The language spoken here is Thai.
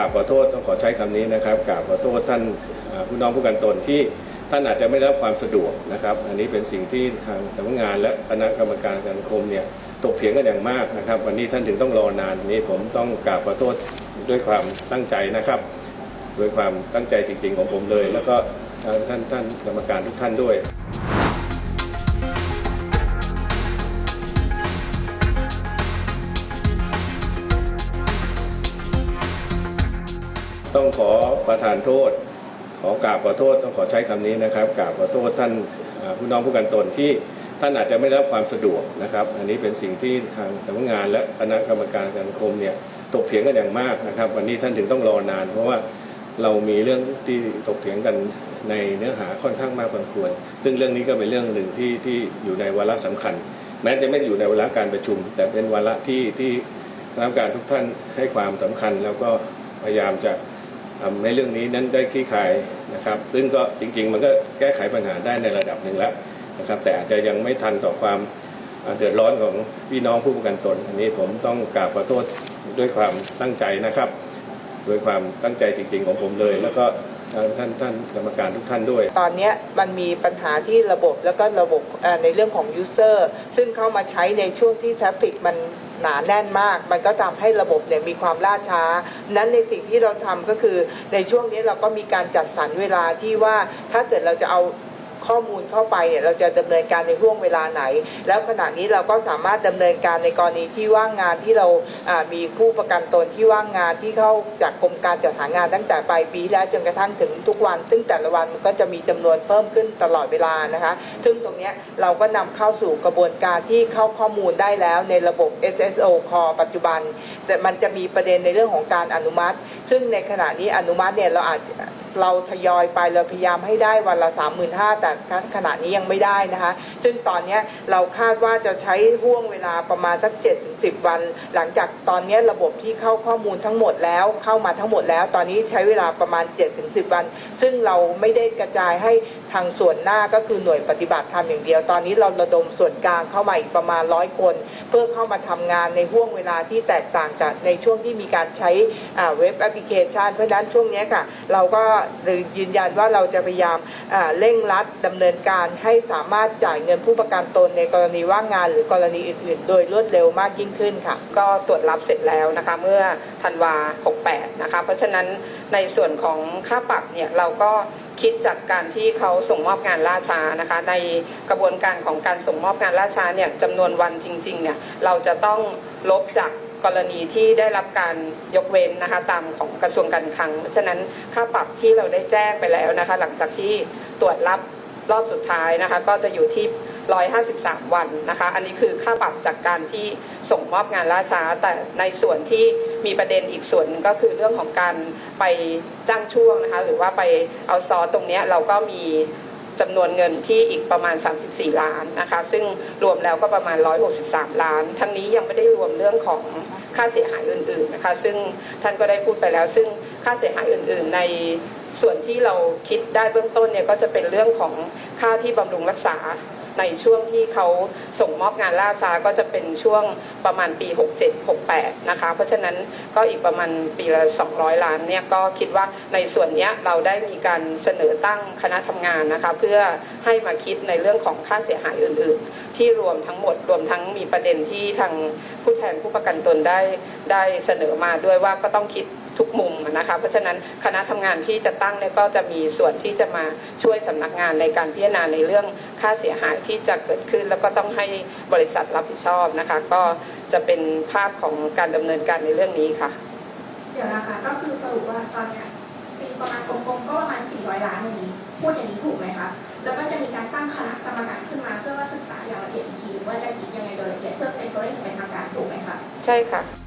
ราบขอโทษต้องขอใช้คำนี้นะครับกราบขอโทษท่านอ่าผู้น้องผู้กันตนที่ท่านอาจจะไม่ได้รับความสะดวกนะครับ อันนี้เป็นสิ่งที่ทางสำนักงานและคณะกรรมการการคมเนี่ยตกเถียงกันอย่างมากนะครับ วันนี้ท่านถึงต้องรอนานนี้ผมต้องกราบขอโทษด้วยความตั้งใจนะครับ ด้วยความตั้งใจจริงๆของผมเลย แล้วก็ท่านท่านกรรมการทุกท่านด้วย ต้องขอประทานโทษ ขอกราบขอโทษต้องขอใช้คำนี้นะครับกราบขอโทษท่านอ่าผู้น้องผู้กันตนที่ท่านอาจจะไม่ได้รับความสะดวกนะครับ อันนี้เป็นสิ่งที่ทางสำนักงานและคณะกรรมการการคมเนี่ยตกเถียงกันอย่างมากนะครับ วันนี้ท่านถึงต้องรอนาน เพราะว่าเรามีเรื่องที่ตกเถียงกันในเนื้อหาค่อนข้างมากพอควร ซึ่งเรื่องนี้ก็เป็นเรื่องหนึ่งที่ที่อยู่ในวาระสำคัญ แม้จะไม่อยู่ในวาระการประชุม แต่เป็นวาระที่ที่คณะกรรมการทุกท่านให้ความสำคัญ แล้วก็พยายามจะ ในเรื่องนี้นั้นได้คลี่คลายนะครับ ซึ่งก็จริง ๆ มันก็แก้ไขปัญหาได้ในระดับหนึ่งแล้วนะครับ แต่อาจจะยังไม่ทันต่อความเดือดร้อนของพี่น้องผู้ประกันตน อันนี้ผมต้องกราบขอโทษด้วยความตั้งใจนะครับ ด้วยความตั้งใจจริง ๆ ของผมเลย แล้วก็ ทางท่านท่านกรรมการทุกท่านด้วย ตอนนี้มันมีปัญหาที่ระบบแล้วก็ระบบในเรื่องของยูเซอร์ซึ่งเข้ามาใช้ในช่วงที่ทราฟฟิกมันหนาแน่นมาก มันก็ทำให้ระบบเนี่ยมีความล่าช้า นั้นในสิ่งที่เราทำก็คือในช่วงนี้เราก็มีการจัดสรรเวลาที่ว่าถ้าเกิดเราจะเอา ข้อมูลเข้าไปเนี่ยเราจะดำเนินการในห่วงเวลาไหน แล้วขณะนี้เราก็สามารถดำเนินการในกรณีที่ว่างงานที่เรามีผู้ประกันตนที่ว่างงานที่เข้าจากกรมการจัดหางานตั้งแต่ปลายปีที่แล้วจนกระทั่งถึงทุกวัน ซึ่งแต่ละวันมันก็จะมีจำนวนเพิ่มขึ้นตลอดเวลานะคะ ซึ่งตรงนี้เราก็นำเข้าสู่กระบวนการที่เข้าข้อมูลได้แล้วในระบบ SSO Core ปัจจุบัน แต่มันจะมีประเด็นในเรื่องของการอนุมัติ ซึ่งในขณะนี้อนุมัติเนี่ยเราอาจ เราทยอยไปเราพยายามให้ได้วันละ 35,000แต่ขณะนี้ยังไม่ได้นะคะ ซึ่งตอนนี้เราคาดว่าจะใช้ห่วงเวลาประมาณสัก 7-10 วัน หลังจากตอนนี้ระบบที่เข้าข้อมูลทั้งหมดแล้วเข้ามาทั้งหมดแล้ว ตอนนี้ใช้เวลาประมาณ 7-10 วัน ซึ่งเราไม่ได้กระจายให้ ทางส่วนหน้าก็คือหน่วยปฏิบัติทำอย่างเดียว ตอนนี้เราระดมส่วนกลางเข้ามาอีกประมาณร้อยคน เพื่อเข้ามาทำงานในห่วงเวลาที่แตกต่างจากในช่วงที่มีการใช้เว็บแอปพลิเคชัน เพราะฉะนั้นช่วงนี้ค่ะ เราก็ยืนยันว่าเราจะพยายามเร่งรัดดำเนินการให้สามารถจ่ายเงินผู้ประกันตนในกรณีว่างงาน หรือกรณีอื่น ๆ โดยรวดเร็วมากยิ่งขึ้นค่ะ ก็ตรวจรับเสร็จแล้วนะคะเมื่อธันวา 68 นะคะ เพราะฉะนั้นในส่วนของค่าปรับเนี่ยเราก็ คิดจากการที่เขาส่งมอบงานล่าช้านะคะ ในกระบวนการของการส่งมอบงานล่าช้าเนี่ยจำนวนวันจริงๆเนี่ยเราจะต้องลบจากกรณีที่ได้รับการยกเว้นนะคะตามของกระทรวงการคลังเพราะฉะนั้นค่าปรับที่เราได้แจ้งไปแล้วนะคะ หลังจากที่ตรวจรับรอบสุดท้ายนะคะ ก็จะอยู่ที่ 153 วันนะคะ อันนี้คือค่าปรับจากการที่ส่งมอบงานล่าช้า แต่ในส่วนที่ มีประเด็นอีกส่วนก็คือเรื่องของการไปจ้างช่วงนะคะหรือว่าไปเอาซอสตรงนี้เราก็มีจำนวนเงินที่อีกประมาณ 34 ล้านนะคะ ซึ่งรวมแล้วก็ประมาณ 163 ล้าน ทั้งนี้ยังไม่ได้รวมเรื่องของค่าเสียหายอื่นๆนะคะซึ่งท่านก็ได้พูดไปแล้ว ซึ่งค่าเสียหายอื่น ๆ ในส่วนที่เราคิดได้เบื้องต้นเนี่ยก็จะเป็นเรื่องของค่าที่บำรุงรักษา ในช่วงที่เขาส่งมอบงานล่าช้าก็จะเป็นช่วงประมาณปี 67-68 นะคะ เพราะฉะนั้นก็อีกประมาณปีละ 200 ล้านเนี่ยก็คิดว่าในส่วนเนี้ยเราได้มีการเสนอตั้งคณะทำงานนะคะเพื่อให้มาคิดในเรื่องของค่าเสียหายอื่น ๆ ที่รวมทั้งหมดรวมทั้งมีประเด็นที่ทางผู้แทนผู้ประกันตนได้ได้เสนอมาด้วยว่าก็ต้องคิด ทุกมุมนะคะเพราะฉะนั้นคณะทำงานที่จะตั้งเนี่ยก็จะมีส่วนที่จะมาช่วยสำนักงานในการพิจารณาในเรื่องค่าเสียหายที่จะเกิดขึ้น แล้วก็ต้องให้บริษัทรับผิดชอบนะคะ ก็จะเป็นภาพของการดำเนินการในเรื่องนี้ค่ะเดี๋ยวนะคะก็คือสรุปว่าตอนเนี้ยปีประมาณกลมๆก็ประมาณ400ล้านอย่างนี้พูดอย่างนี้ถูกไหมคะแล้วก็จะมีการตั้งคณะกรรมการขึ้นมาเพื่อว่าศึกษาอย่างละเอียดอีกทีว่าจะคิดยังไงโดยละเอียดเพื่อเป็นตัวเลขอย่างเป็นทางการถูกไหมคะใช่ค่ะ